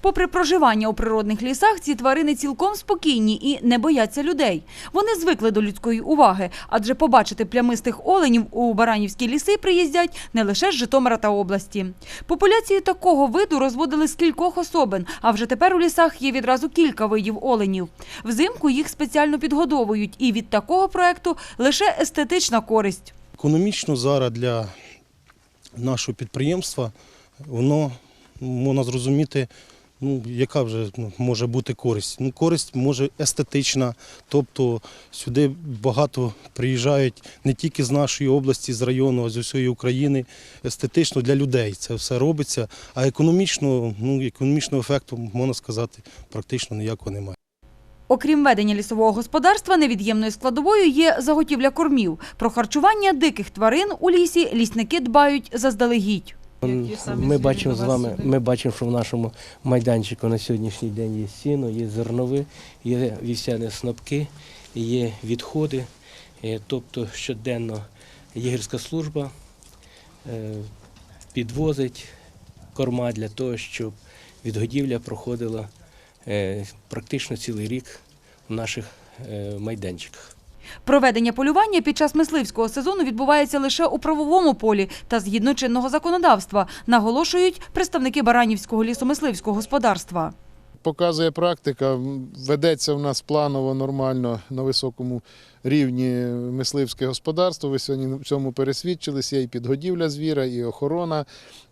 Попри проживання у природних лісах, ці тварини цілком спокійні і не бояться людей. Вони звикли до людської уваги, адже побачити плямистих оленів у Баранівські ліси приїздять не лише з Житомира та області. Популяцію такого виду розводили з кількох особин, а вже тепер у лісах є відразу кілька видів оленів. Взимку їх спеціально підгодовують, і від такого проекту лише естетична користь. Економічно зараз для нашого підприємства воно можна зрозуміти, ну, яка вже ну, може бути користь. Ну, користь може естетична, тобто сюди багато приїжджають не тільки з нашої області, з району, а з усієї України. Естетично для людей це все робиться, а економічно, ну, економічного ефекту, можна сказати, практично ніякого немає. Окрім ведення лісового господарства, невід'ємною складовою є заготівля кормів. Про харчування диких тварин у лісі лісники дбають заздалегідь. Ми бачимо з вами, ми бачимо, що в нашому майданчику на сьогоднішній день є сіно, є зернові, є вівсяні снопки, є відходи. Е, Тобто щоденно єгерська служба е, підвозить корма для того, щоб відгодівля проходила е, практично цілий рік в наших майданчиках. Проведення полювання під час мисливського сезону відбувається лише у правовому полі та згідно чинного законодавства, наголошують представники Баранівського лісомисливського господарства. Показує практика, ведеться в нас планово, нормально на високому рівні мисливське господарство. Ви сьогодні в цьому пересвідчилися, і підгодівля звіра, і охорона,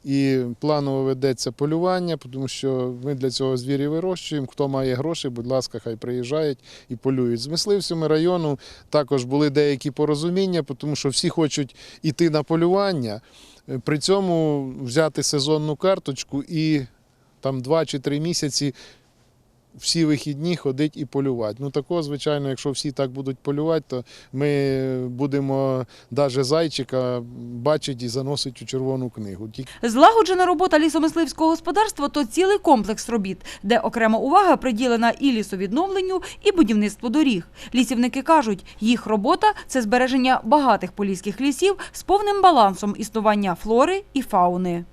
і планово ведеться полювання, тому що ми для цього звірі вирощуємо. Хто має гроші, будь ласка, хай приїжджають і полюють. З мисливцями району також були деякі порозуміння, тому що всі хочуть іти на полювання, е, при цьому взяти сезонну карточку і там два чи три місяці всі вихідні ходить і полювати. Ну такого, звичайно, якщо всі так будуть полювати, то ми будемо навіть зайчика бачити і заносити у червону книгу. Злагоджена робота лісомисливського господарства то цілий комплекс робіт, де окрема увага приділена і лісовідновленню, і будівництву доріг. Лісівники кажуть, їх робота це збереження багатих поліських лісів з повним балансом існування флори і фауни.